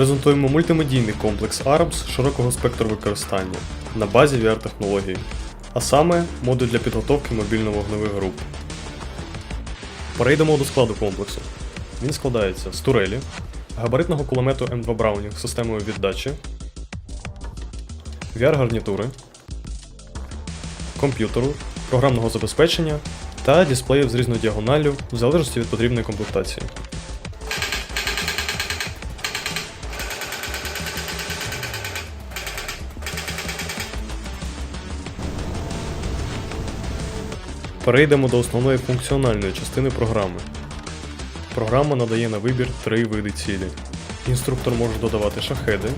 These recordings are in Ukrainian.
Презентуємо мультимедійний комплекс ARMS широкого спектру використання на базі VR-технологій, а саме модуль для підготовки мобільно-вогневих груп. Перейдемо до складу комплексу. Він складається з турелі, габаритного кулемету М2 Браунінг з системою віддачі, VR-гарнітури, комп'ютеру, програмного забезпечення та дисплеїв з різною діагоналлю в залежності від потрібної комплектації. Перейдемо до основної функціональної частини програми. Програма надає на вибір три види цілі. Інструктор може додавати шахеди,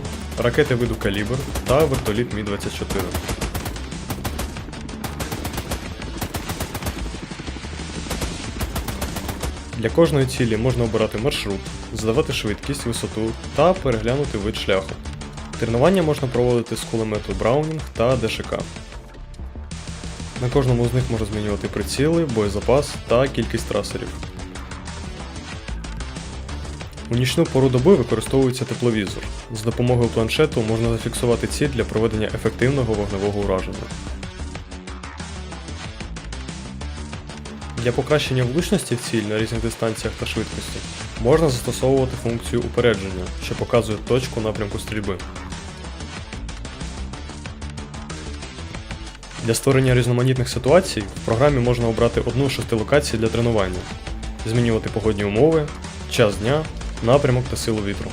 ракети виду калібр та вертоліт Мі-24. Для кожної цілі можна обирати маршрут, задавати швидкість, висоту та переглянути вид шляху. Тренування можна проводити з кулемету Браунінг та ДШК. На кожному з них можна змінювати приціли, боєзапас та кількість трасерів. У нічну пору доби використовується тепловізор. З допомогою планшету можна зафіксувати ціль для проведення ефективного вогневого ураження. Для покращення влучності ціль на різних дистанціях та швидкості можна застосовувати функцію упередження, що показує точку напрямку стрільби. Для створення різноманітних ситуацій в програмі можна обрати одну з шести локацій для тренування, змінювати погодні умови, час дня, напрямок та силу вітру.